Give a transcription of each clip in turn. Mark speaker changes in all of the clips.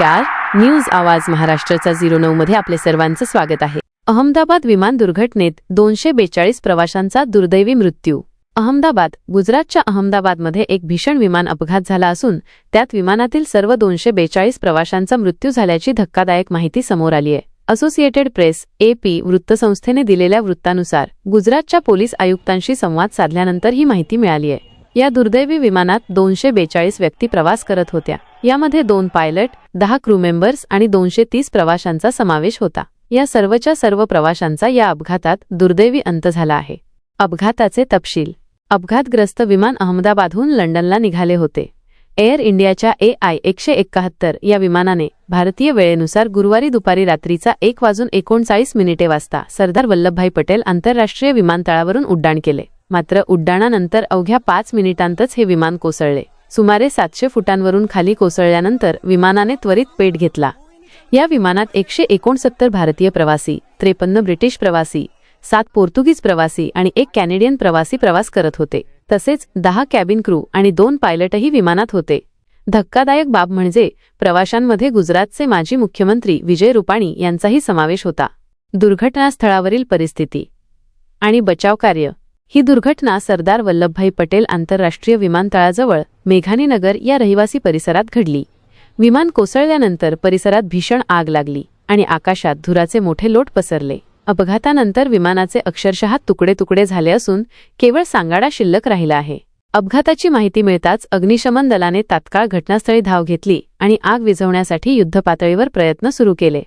Speaker 1: नमस्कार. न्यूज आवाज महाराष्ट्राचा झिरो नऊ मध्ये आपले सर्वांचं स्वागत आहे. अहमदाबाद विमान दुर्घटनेत दोनशे बेचाळीस प्रवाशांचा दुर्दैवी मृत्यू. अहमदाबाद गुजरातच्या अहमदाबादमध्ये एक भीषण विमान अपघात झाला असून त्यात विमानातील सर्व दोनशे बेचाळीस प्रवाशांचा मृत्यू झाल्याची धक्कादायक माहिती समोर आली आहे. असोसिएटेड प्रेस एपी वृत्तसंस्थेने दिलेल्या वृत्तानुसार गुजरातच्या पोलीस आयुक्तांशी संवाद साधल्यानंतर ही माहिती मिळाली आहे. या दुर्दैवी विमानात दोनशे बेचाळीस व्यक्ती प्रवास करत होत्या. यामध्ये दोन पायलट दहा क्रू मेंबर्स आणि दोनशे तीस प्रवाशांचा समावेश होता. या सर्वच्या सर्व प्रवाशांचा या अपघातात दुर्दैवी अंत झाला आहे. अपघाताचे तपशील. अपघातग्रस्त विमान अहमदाबादहून लंडनला निघाले होते. एअर इंडियाच्या ए आय एकशे एक्काहत्तर या विमानाने भारतीय वेळेनुसार गुरुवारी दुपारी रात्रीचा एक वाजून एकोणचाळीस मिनिटे वाजता सरदार वल्लभभाई पटेल आंतरराष्ट्रीय विमानतळावरून उड्डाण केले. मात्र उड्डाणानंतर अवघ्या पाच मिनिटांतच हे विमान कोसळले. सुमारे सातशे फुटांवरून खाली कोसळल्यानंतर विमानाने त्वरित पेट घेतला. या विमानात एकशे एकोणसत्तर भारतीय प्रवासी त्रेपन्न ब्रिटिश प्रवासी सात पोर्तुगीज प्रवासी आणि एक कॅनेडियन प्रवासी प्रवास करत होते. तसेच दहा कॅबिन क्रू आणि दोन पायलटही विमानात होते. धक्कादायक बाब म्हणजे प्रवाशांमध्ये गुजरातचे माजी मुख्यमंत्री विजय रुपाणी यांचाही समावेश होता. दुर्घटनास्थळावरील परिस्थिती आणि बचाव कार्य ही दुर्घटना सरदार वल्लभभाई पटेल आंतरराष्ट्रीय विमानतळाजवळ मेघानीनगर या रहिवासी परिसरात घडली. विमान कोसळल्यानंतर परिसरात भीषण आग लागली आणि आकाशात धुराचे मोठे लोट पसरले. अपघातानंतर विमानाचे अक्षरशः तुकडे तुकडे झाले असून केवळ सांगाडा शिल्लक राहिला आहे. अपघाताची माहिती मिळताच अग्निशमन दलाने तात्काळ घटनास्थळी धाव घेतली आणि आग विझवण्यासाठी युद्धपातळीवर प्रयत्न सुरू केले.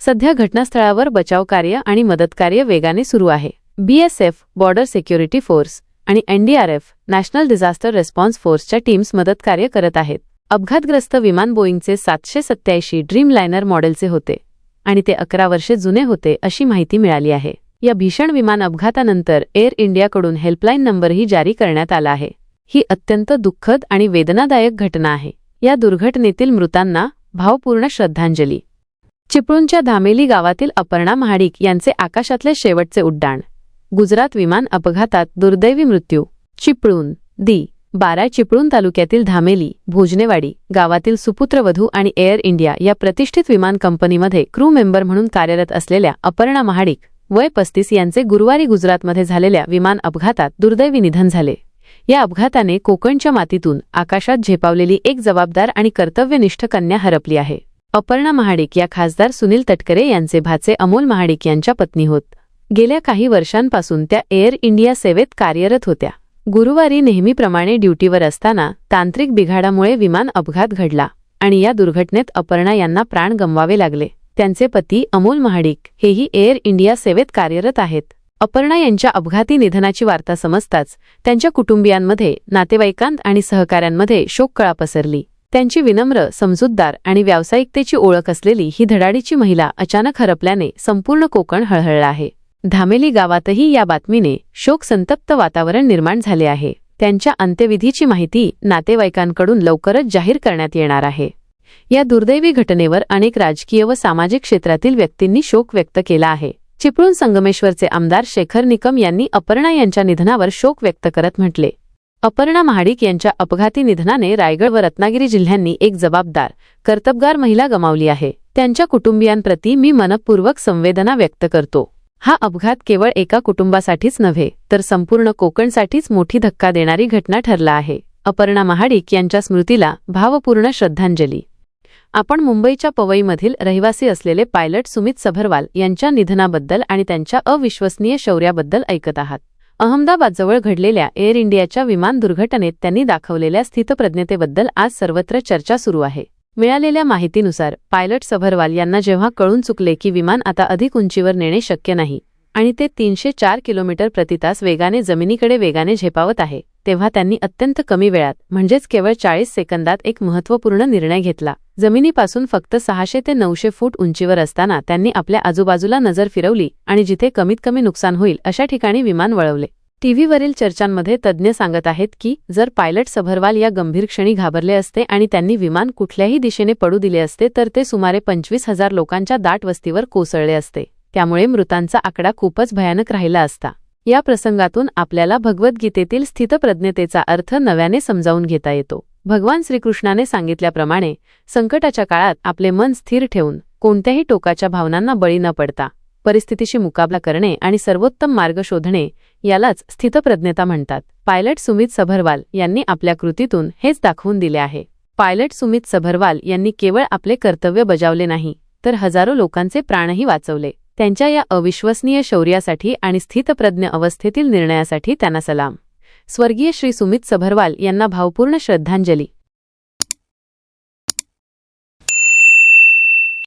Speaker 1: सध्या घटनास्थळावर बचाव कार्य आणि मदतकार्य वेगाने सुरू आहे. बीएसएफ बॉर्डर सिक्युरिटी फोर्स आणि एनडीआरएफ नॅशनल डिझास्टर रेस्पॉन्स फोर्सच्या टीम्स मदत कार्य करत आहेत. अपघातग्रस्त विमान बोईंगचे सातशे सत्याऐंशी ड्रीम लायनर मॉडेलचे होते आणि ते अकरा वर्षे जुने होते अशी माहिती मिळाली आहे. या भीषण विमान अपघातानंतर एअर इंडियाकडून हेल्पलाईन नंबरही जारी करण्यात आला आहे. ही अत्यंत दुःखद आणि वेदनादायक घटना आहे. या दुर्घटनेतील मृतांना भावपूर्ण श्रद्धांजली. चिपळूणच्या धामेली गावातील अपर्णा महाडिक यांचे आकाशातले शेवटचे उड्डाण. गुजरात विमान अपघातात दुर्दैवी मृत्यू. चिपळूण दी बारा चिपळूण तालुक्यातील धामेली भोजनेवाडी गावातील सुपुत्रवधू आणि एअर इंडिया या प्रतिष्ठित विमान कंपनीमध्ये क्रू मेंबर म्हणून कार्यरत असलेल्या अपर्णा महाडिक वय पस्तीस यांचे गुरुवारी गुजरातमध्ये झालेल्या विमान अपघातात दुर्दैवी निधन झाले. या अपघाताने कोकणच्या मातीतून आकाशात झेपावलेली एक जबाबदार आणि कर्तव्यनिष्ठ कन्या हरपली आहे. अपर्णा महाडिक या खासदार सुनील तटकरे यांचे भाचे अमोल महाडिक यांच्या पत्नी होत. गेल्या काही वर्षांपासून त्या एअर इंडिया सेवेत कार्यरत होत्या. गुरुवारी नेहमीप्रमाणे ड्युटीवर असताना तांत्रिक बिघाडामुळे विमान अपघात घडला आणि या दुर्घटनेत अपर्णा यांना प्राण गमवावे लागले. त्यांचे पती अमोल महाडिक हेही एअर इंडिया सेवेत कार्यरत आहेत. अपर्णा यांच्या अपघाती निधनाची वार्ता समजताच त्यांच्या कुटुंबियांमध्ये नातेवाईकांत आणि सहकाऱ्यांमध्ये शोककळा पसरली. त्यांची विनम्र समजूतदार आणि व्यावसायिकतेची ओळख असलेली ही धडाडीची महिला अचानक हरपल्याने संपूर्ण कोकण हळहळला आहे. धामेली गावातही या बातमीने शोकसंतप्त वातावरण निर्माण झाले आहे. त्यांच्या अंत्यविधीची माहिती नातेवाईकांकडून लवकरच जाहीर करण्यात येणार आहे. या दुर्दैवी घटनेवर अनेक राजकीय व सामाजिक क्षेत्रातील व्यक्तींनी शोक व्यक्त केला आहे. चिपळूण संगमेश्वरचे आमदार शेखर निकम यांनी अपर्णा यांच्या निधनावर शोक व्यक्त करत म्हटले. अपर्णा महाडिक यांच्या अपघाती निधनाने रायगड व रत्नागिरी जिल्ह्यांनी एक जबाबदार कर्तबगार महिला गमावली आहे. त्यांच्या कुटुंबियांप्रती मी मनपूर्वक संवेदना व्यक्त करतो. हा अपघात केवळ एका कुटुंबासाठीच नव्हे तर संपूर्ण कोकणसाठीच मोठी धक्का देणारी घटना ठरला आहे. अपर्णा महाडिक यांच्या स्मृतीला भावपूर्ण श्रद्धांजली. आपण मुंबईच्या पवईमधील रहिवासी असलेले पायलट सुमित सभरवाल यांच्या निधनाबद्दल आणि त्यांच्या अविश्वसनीय शौर्याबद्दल ऐकत आहात. अहमदाबादजवळ घडलेल्या एअर इंडियाच्या विमान दुर्घटनेत त्यांनी दाखवलेल्या स्थितप्रज्ञतेबद्दल आज सर्वत्र चर्चा सुरू आहे. मिळालेल्या माहितीनुसार पायलट सभरवाल यांना जेव्हा कळून चुकले की विमान आता अधिक उंचीवर नेणे शक्य नाही आणि ते तीनशे चार किलोमीटर प्रतितास वेगाने जमिनीकडे वेगाने झेपावत आहे तेव्हा त्यांनी अत्यंत कमी वेळात म्हणजेच केवळ चाळीस सेकंदात एक महत्त्वपूर्ण निर्णय घेतला. जमिनीपासून फक्त सहाशे ते नऊशे फूट उंचीवर असताना त्यांनी आपल्या आजूबाजूला नजर फिरवली आणि जिथे कमीत कमी नुकसान होईल अशा ठिकाणी विमान वळवले. टीव्हीवरील चर्चांमध्ये तज्ज्ञ सांगत आहेत की जर पायलट सभरवाल या गंभीर क्षणी घाबरले असते आणि त्यांनी विमान कुठल्याही दिशेने पडू दिले असते तर ते सुमारे पंचवीस हजार लोकांच्या दाट वस्तीवर कोसळले असते. त्यामुळे मृतांचा आकडा खूपच भयानक राहिला असता. या प्रसंगातून आपल्याला भगवद्गीतेतील स्थितप्रज्ञतेचा अर्थ नव्याने समजावून घेता येतो. भगवान श्रीकृष्णाने सांगितल्याप्रमाणे संकटाच्या काळात आपले मन स्थिर ठेवून कोणत्याही टोकाच्या भावनांना बळी न पडता परिस्थितीशी मुकाबला करणे आणि सर्वोत्तम मार्ग शोधणे यालाच स्थितप्रज्ञता म्हणतात. पायलट सुमित सभरवाल यांनी आपल्या कृतीतून हेच दाखवून दिले आहे. पायलट सुमित सभरवाल यांनी केवळ आपले कर्तव्य बजावले नाही तर हजारो लोकांचे प्राणही वाचवले. त्यांच्या या अविश्वसनीय शौर्यासाठी आणि स्थितप्रज्ञ अवस्थेतील निर्णयासाठी त्यांना सलाम. स्वर्गीय श्री सुमित सभरवाल यांना भावपूर्ण श्रद्धांजली.